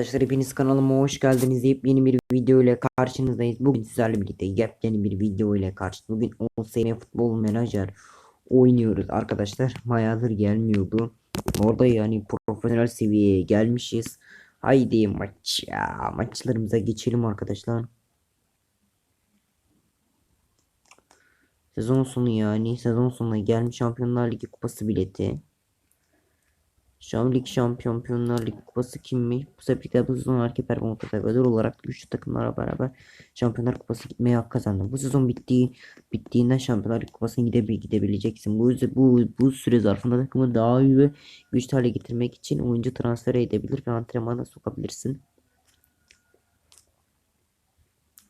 Arkadaşlar hepiniz kanalıma hoş geldiniz. Yepyeni bir video ile karşınızdayız. Bugün sizlerle birlikte yepyeni bir video ile karşı. Bugün 10 sene futbol menajer oynuyoruz arkadaşlar. Bayağıdır gelmiyordu. Orada yani profesyonel seviyeye gelmişiz. Haydi maç ya. Maçlarımıza geçelim arkadaşlar. Sezon sonu yani. Sezon sonuna gelmiş Şampiyonlar Ligi kupası bileti. Şam Lig Şampiyonlar Ligi kupası kimmiş? Bu bu sezon erkek performansı ödül olarak güçlü takımlara beraber Şampiyonlar Kupası gitmeye hak kazandı. Bu sezon bittiği bittiğinde Şampiyonlar Ligi Kupası'na gidebil gidebileceksin. Bu yüzden bu bu süre zarfında takımı daha iyi ve güçlü hale getirmek için oyuncu transfer edebilir ve antrenmana sokabilirsin.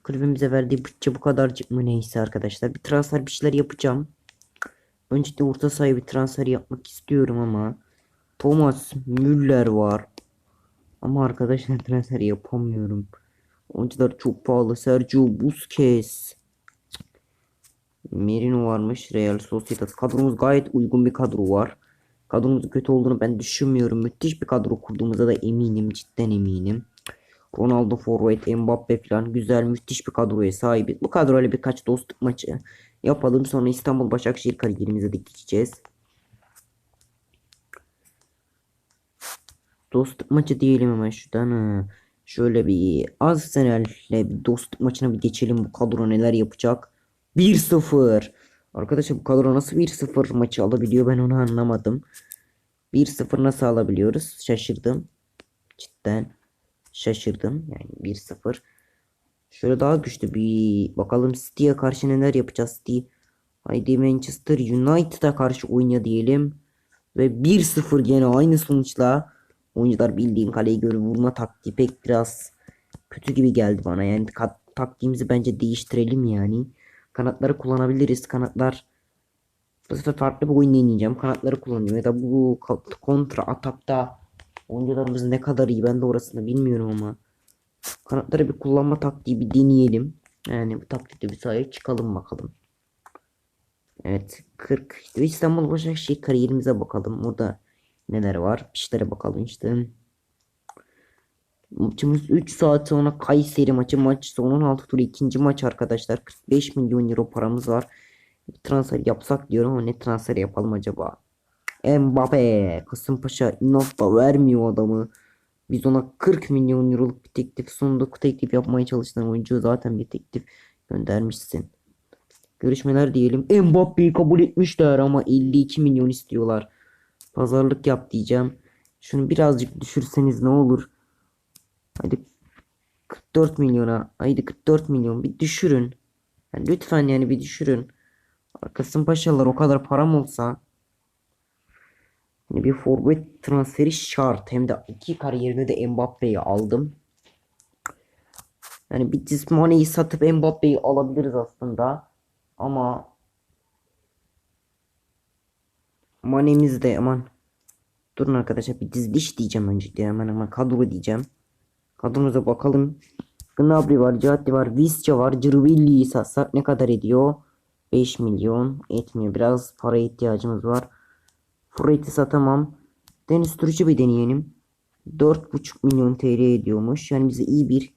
Kulübümüze verdiği bütçe bu kadarcık mı neyse arkadaşlar. Bir transfer bir şeyler yapacağım. Öncelikle orta sahaya bir transfer yapmak istiyorum ama Thomas Müller var. Ama arkadaşlar transfer yapamıyorum. Oyuncular çok pahalı. Sergio Busquets. Merino varmış. Real Sociedad. Kadromuz gayet uygun bir kadro var. Kadromuzun kötü olduğunu ben düşünmüyorum. Müthiş bir kadro kurduğumuza da eminim. Cidden eminim. Ronaldo forvet, Mbappe falan güzel müthiş bir kadroya sahibiz. Bu kadroyla birkaç dostluk maçı yapalım. Sonra İstanbul Başakşehir kariyerimize de geçeceğiz. Dostluk maçı diyelim hemen şuradan. Şöyle bir Arsenal'le bir dostluk maçına bir geçelim. Bu kadro neler yapacak? 1-0. Arkadaşlar bu kadro nasıl 1-0 maçı alabiliyor ben onu anlamadım. 1-0 nasıl alabiliyoruz? Şaşırdım. Cidden şaşırdım. Yani 1-0. Şöyle daha güçlü bir bakalım City'ye karşı neler yapacağız City. Haydi Manchester United'a karşı oyna diyelim. Ve 1-0 gene aynı sonuçla. Oyuncular bildiğin kaleyi görüp vurma taktiği pek biraz kötü gibi geldi bana. Yani taktiğimizi bence değiştirelim yani. Kanatları kullanabiliriz. Kanatlar bu sefer farklı bir oyun deneyeceğim. Kanatları kullanacağım ya da bu kontra atakta oyuncularımız ne kadar iyi ben de orasını bilmiyorum ama kanatları bir kullanma taktiği bir deneyelim. Yani bu taktikte bir sahaya çıkalım bakalım. Evet 40 işte İstanbul Başakşehir kariyerimize bakalım. Orada neler var? Bir şeylere bakalım işte. Maçımız 3 saat sonra Kayseri maçı maç sonun altı turu ikinci maç arkadaşlar. 45 milyon euro paramız var. Transfer yapsak diyorum ama ne transfer yapalım acaba? Mbappe Kasımpaşa inatla vermiyor adamı. Biz ona 40 milyon euroluk bir teklif sunduk. Teklif yapmaya çalıştığın oyuncu zaten bir teklif göndermişsin. Görüşmeler diyelim. Mbappe'yi kabul etmişler ama 52 milyon istiyorlar. Pazarlık yap diyeceğim. Şunu birazcık düşürseniz ne olur? Hadi 44 milyona. Haydi 44 milyon bir düşürün. Yani lütfen yani bir düşürün. Kasımpaşalılar o kadar param olsa yani bir forvet transferi şart. Hem de iki kariyerinde de Mbappe'yi aldım. Yani bir Cismane'yi satıp Mbappe'yi alabiliriz aslında. Ama Mane'miz aman. Durun arkadaşlar bir diziliş diyeceğim öncelikle hemen hemen kadro diyeceğim. Kadromuza bakalım. Gnabry var, Cihatti var, Visca var, Cirvilli'yi satsak ne kadar ediyor? 5 milyon etmiyor. Biraz para ihtiyacımız var. Fred'i satamam. Deniz Türücü bir deneyelim. 4,5 milyon TL ediyormuş. Yani bize iyi bir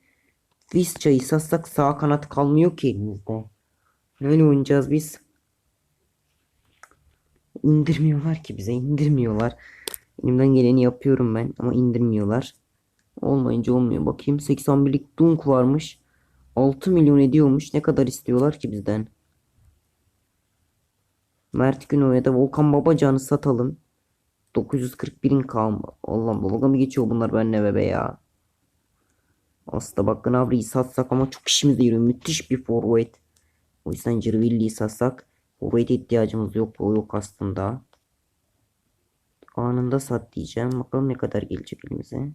Visca'yı satsak sağ kanat kalmıyor ki elimizde. Böyle oynayacağız biz. İndirmiyorlar ki bize indirmiyorlar. Elimden geleni yapıyorum ben ama indirmiyorlar. Olmayınca olmuyor. Bakayım 81'lik Dunk varmış. 6 milyon ediyormuş. Ne kadar istiyorlar ki bizden? Mert Günok'a da Volkan Babacan'ı satalım. 941'in kalma. Allah dalga mı geçiyor bunlar benimle bebe ya. Aslında bak Gnabry'i satsak ama çok işimize yarıyor. Müthiş bir forvet. O yüzden Cirvilli'yi satsak forvete ihtiyacımız yok. O yok aslında. Anında sat diyeceğim. Bakalım ne kadar gelecek elimize.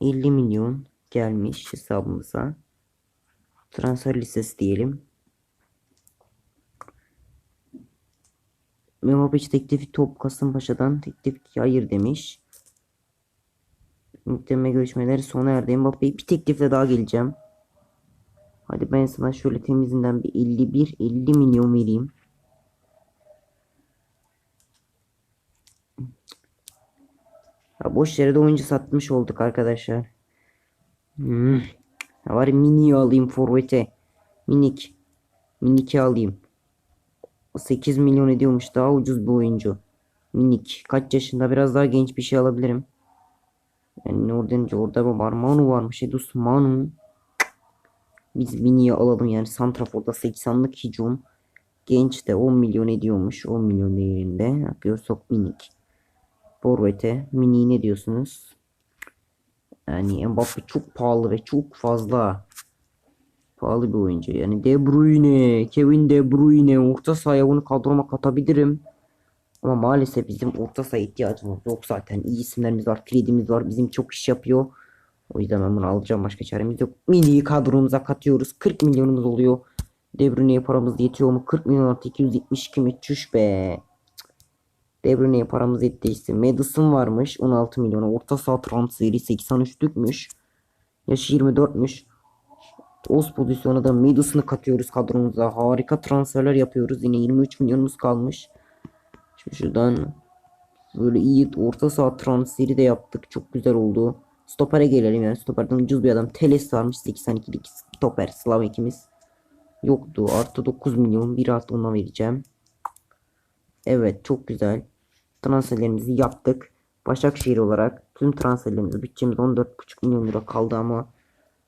50 milyon gelmiş hesabımıza. Transfer listesi diyelim. Mehmet teklifi top Kasımpaşa'dan teklif hayır demiş. Muhtemelen görüşmeleri sona erdi. Mbappe'ye bir teklifle daha geleceğim. Hadi ben sana şöyle temizinden bir 51 50 milyon vereyim. Ya boş yere de oyuncu satmış olduk arkadaşlar. Hmm. Ya var ya mini'yi alayım forvete. Minik. Minik'i alayım. 8 milyon ediyormuş daha ucuz bir oyuncu. Minik. Kaç yaşında biraz daha genç bir şey alabilirim. Yani oradan orada mı var? Manu varmış. Edus Manu. Biz Mini'yi alalım yani Santrafor'da 80'lık hücum. Genç de 10 milyon ediyormuş. 10 milyon değerinde. Yapıyorsak minik. Forvet'e mini ne diyorsunuz? Yani Mbappe çok pahalı ve çok fazla pahalı bir oyuncu. Yani De Bruyne, Kevin De Bruyne orta sahaya bunu kadroma katabilirim. Ama maalesef bizim orta saha ihtiyacımız yok zaten. İyi isimlerimiz var, kredimiz var. Bizim çok iş yapıyor. O yüzden ben bunu alacağım. Başka çaremiz yok. Mini kadromuza katıyoruz. 40 milyonumuz oluyor. De Bruyne'ye paramız yetiyor mu? 40 milyon artı 272 mi? Be. De Bruyne'ye paramız yetti işte. Madison varmış 16 milyona. Orta saha transferi 83'lükmüş. Yaşı 24'müş. Oz pozisyona da Madison'ı katıyoruz kadromuza. Harika transferler yapıyoruz. Yine 23 milyonumuz kalmış. Şimdi şuradan böyle iyi orta saha transferi de yaptık. Çok güzel oldu. Stoper'e gelelim yani. Stoper'den ucuz bir adam. Teles varmış 82'lik stoper. Slavekimiz. Yoktu. Artı 9 milyon. Bir artı ona vereceğim. Evet çok güzel. Transferlerimizi yaptık. Başakşehir olarak tüm transferlerimizi bütçemiz 14,5 milyon lira kaldı ama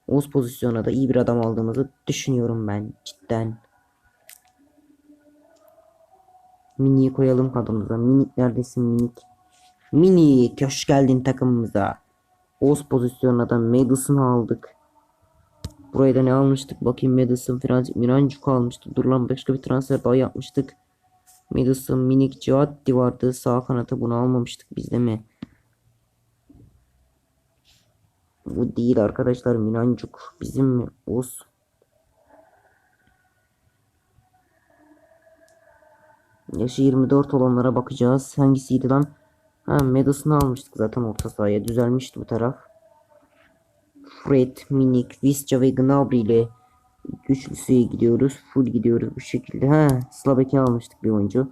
Oğuz pozisyona da iyi bir adam aldığımızı düşünüyorum ben cidden. Mini'yi koyalım kadromuza. Minik neredesin minik? Mini hoş geldin takımımıza. Oğuz pozisyonuna da Madison'ı aldık. Buraya da ne almıştık? Bakayım Madison, Francis Mirancuk almıştık. Dur lan başka bir transfer daha yapmıştık. Madison, Minik, Ciaddi vardı. Sağ kanata bunu almamıştık biz de mi? Bu değil arkadaşlar. Minancuk bizim mi? Oğuz. Yaşı 24 olanlara bakacağız. Hangisiydi lan? Ha Madison'ı almıştık zaten orta sahaya. Düzelmişti bu taraf. Fred, Minik, Visca ve Gnabry ile güçlüsüye gidiyoruz. Full gidiyoruz bu şekilde. Ha Slabek'i almıştık bir oyuncu.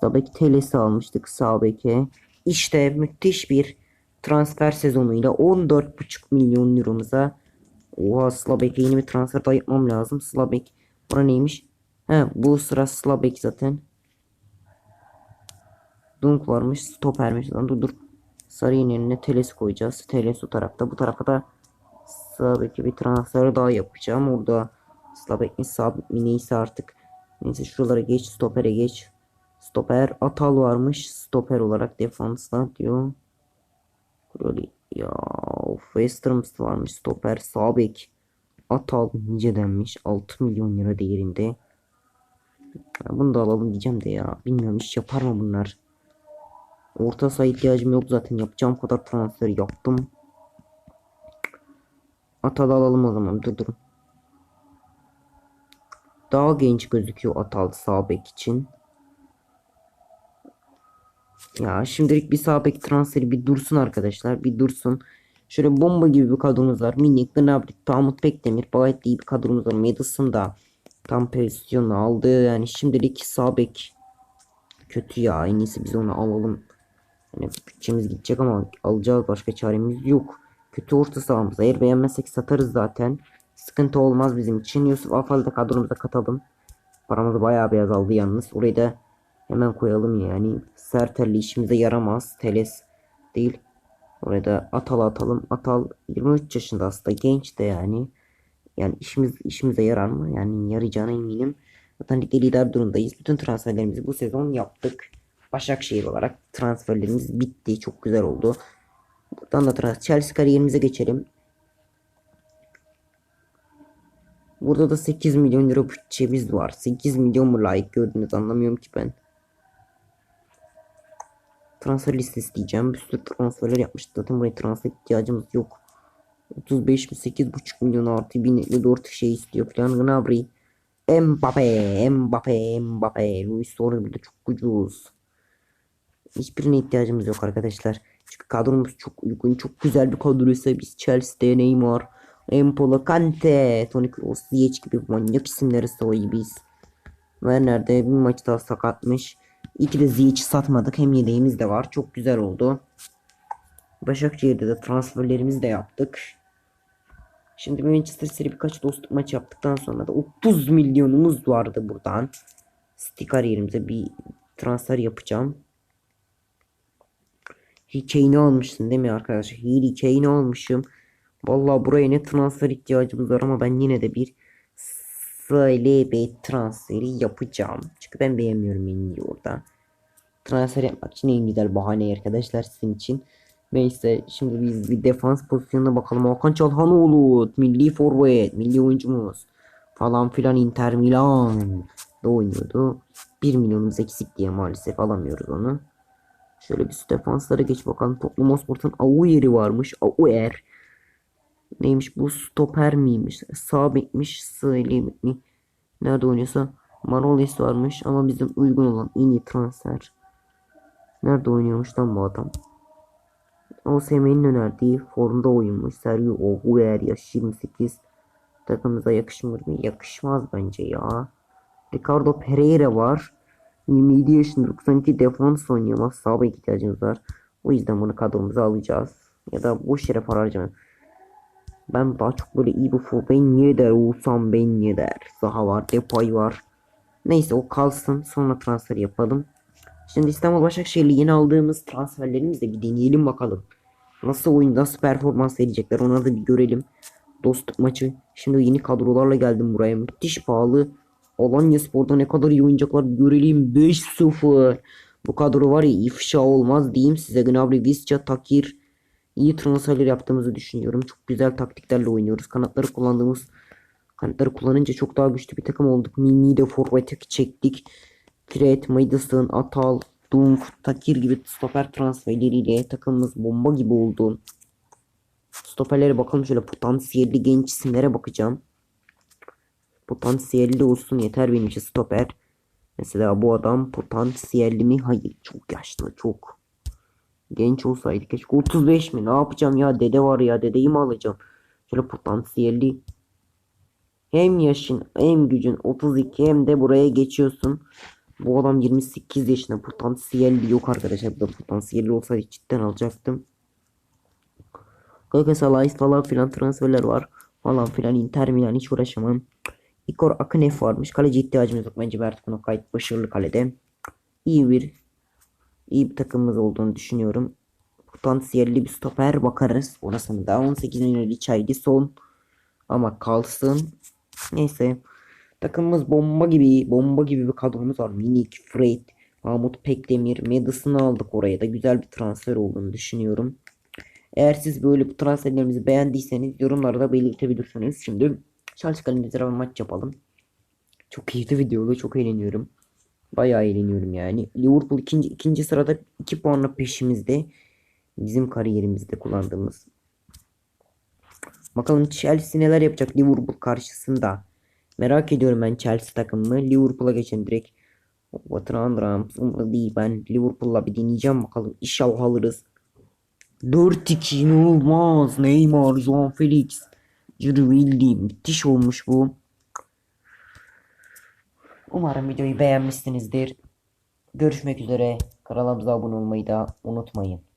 Slabek Teles'i almıştık sağ beke. İşte müthiş bir transfer sezonuyla 14,5 milyon euromuza Oha Slabek'e yeni bir transfer daha yapmam lazım. Slabek bura neymiş? He bu sıra Slabek zaten. Dunk varmış. Stopermiş. Lan dur dur. Sarı'nın önüne Teles koyacağız. Teles o tarafta. Bu tarafa da Slabek'e bir transfer daha yapacağım. Orada Slabek mi sabit mi neyse artık. Neyse şuralara geç. Stopere geç. Stoper Atal varmış. Stoper olarak defansta diyor. Böyle ya Westerns varmış. Stoper Sabek. Atal nice denmiş. 6 milyon lira değerinde. Bunu da alalım diyeceğim de ya. Bilmiyorum iş yapar mı bunlar. Orta saha ihtiyacım yok zaten. Yapacağım kadar transfer yaptım. Atal alalım o zaman. Dur durun. Daha genç gözüküyor Atal sağ bek için. Ya şimdilik bir sağ bek transferi bir dursun arkadaşlar. Bir dursun. Şöyle bomba gibi bir kadromuz var. Minik, Gnabry, Mahmut Bekdemir. Gayet iyi bir kadromuz var. Madison da tam pozisyonu aldı. Yani şimdilik sağ bek kötü ya. En iyisi biz onu alalım. Yani bütçemiz gidecek ama alacağız başka çaremiz yok. Kötü orta sahamız. Eğer beğenmezsek satarız zaten. Sıkıntı olmaz bizim için. Yusuf Afal'ı da kadromuza katalım. Paramız bayağı bir azaldı yalnız. Orayı da hemen koyalım yani. Sertelli işimize yaramaz. Teles değil. Oraya da Atal atalım. Atal 23 yaşında aslında genç de yani. Yani işimiz işimize yarar mı? Yani yarayacağına eminim. Zaten ligde lider durumdayız. Bütün transferlerimizi bu sezon yaptık. Başakşehir olarak transferlerimiz bitti. Çok güzel oldu. Buradan da transfer Chelsea kariyerimize geçelim. Burada da 8 milyon euro bütçemiz var. 8 milyon mu layık gördünüz anlamıyorum ki ben. Transfer listesi diyeceğim. Bir sürü transferler yapmıştık. Zaten buraya transfer ihtiyacımız yok. 35 mi 8,5 milyon artı 1054 şey istiyor falan. Gnabry. Mbappe, Mbappe, Mbappe. Luis Suarez burada çok ucuz. Hiçbirine ihtiyacımız yok arkadaşlar. Çünkü kadromuz çok uygun, çok güzel bir kadroysa biz Chelsea'de Neymar, Empolo, Kante, Toni Kroos, Ziyech gibi manyak isimlere sahibiz. Ve nerede bir maç daha sakatmış. İyi ki de Ziyech'i satmadık. Hem yedeğimiz de var. Çok güzel oldu. Başakşehir'de de transferlerimizi de yaptık. Şimdi Manchester City birkaç dostluk maç yaptıktan sonra da 30 milyonumuz vardı buradan. City kariyerimize bir transfer yapacağım. Kane'i almışsın değil mi arkadaşlar? Kane'i almışım. Vallahi buraya ne transfer ihtiyacımız var ama ben yine de bir SLB transferi yapacağım. Çünkü ben beğenmiyorum Enni'yi orada. Transfer yapmak için en güzel bahane arkadaşlar sizin için. Neyse şimdi biz bir defans pozisyonuna bakalım. Hakan Çalhanoğlu milli forvet, milli oyuncumuz falan filan Inter Milan da oynuyordu. 1 milyonumuz eksik diye maalesef alamıyoruz onu. Şöyle bir defanslara geç bakalım. Tottenham Hotspur'un Aouer'i varmış. Aouer. Neymiş bu stoper miymiş? Sağ bekmiş. Eli mi? Nerede oynuyorsa Manolis varmış ama bizim uygun olan en iyi transfer. Nerede oynuyormuş lan bu adam? OSM'nin önerdiği formda oyunmuş. Sergio Aguer yaş 28. Takımımıza yakışmır mı? Yakışmaz bence ya. Ricardo Pereira var. 27 yaşında 92 defans oynuyor ama sağ bek ihtiyacımız var. O yüzden bunu kadromuza alacağız. Ya da boş yere para harcamayalım. Ben daha çok böyle iyi bir forvet niye der Oğuzhan Ben niye der. Zaha var Depay var. Neyse o kalsın sonra transfer yapalım. Şimdi İstanbul Başakşehir'le yeni aldığımız transferlerimizi de bir deneyelim bakalım. Nasıl oyun nasıl performans verecekler onları da bir görelim. Dostluk maçı. Şimdi yeni kadrolarla geldim buraya. Müthiş pahalı. Alanya Spor'da ne kadar iyi oynayacaklar görelim. 5-0. Bu kadro var ya ifşa olmaz diyeyim size. Gnabry, Visca, Takir. iyi transferler yaptığımızı düşünüyorum. Çok güzel taktiklerle oynuyoruz. Kanatları kullandığımız kanatları kullanınca çok daha güçlü bir takım olduk. Mini de forvete çektik. Fred, Madison, Atal, Dunk, Takir gibi stoper transferleriyle takımımız bomba gibi oldu. Stoperlere bakalım şöyle potansiyelli genç isimlere bakacağım. Potansiyelli olsun yeter benim için stoper. Mesela bu adam potansiyelli mi? Hayır çok yaşlı çok. Genç olsaydı keşke 35 mi? Ne yapacağım ya dede var ya dedeyi mi alacağım? Şöyle potansiyelli. Hem yaşın hem gücün 32 hem de buraya geçiyorsun. Bu adam 28 yaşında potansiyelli yok arkadaşlar. Bu da potansiyelli olsaydı cidden alacaktım. Galatasaray falan filan transferler var. Falan filan Inter Milan hiç uğraşamam. Ikor Akınef varmış. Kaleci ihtiyacımız yok. Bence Mert Kuno gayet başarılı kalede. İyi bir iyi bir takımımız olduğunu düşünüyorum. Potansiyelli bir stoper bakarız. Orasını da 18 milyon içaydı son. Ama kalsın. Neyse. Takımımız bomba gibi bomba gibi bir kadromuz var. Minik, Fred, Mahmut Pekdemir, Madison'ı aldık oraya da güzel bir transfer olduğunu düşünüyorum. Eğer siz böyle bu transferlerimizi beğendiyseniz yorumlarda belirtebilirsiniz. Şimdi Chelsea kalemizde bir maç yapalım. Çok keyifli video. Çok eğleniyorum. Bayağı eğleniyorum yani. Liverpool ikinci, ikinci sırada 2 puanla peşimizde. Bizim kariyerimizde kullandığımız. Bakalım Chelsea neler yapacak Liverpool karşısında. Merak ediyorum ben Chelsea takımını. Liverpool'a geçen direkt. Watford Rams umurumda değil. Ben Liverpool'la bir deneyeceğim bakalım. İnşallah alırız. 4-2 inanılmaz. Neymar, Joao Felix. Yürü Willy. Müthiş olmuş bu. Umarım videoyu beğenmişsinizdir. Görüşmek üzere. Kanalımıza abone olmayı da unutmayın.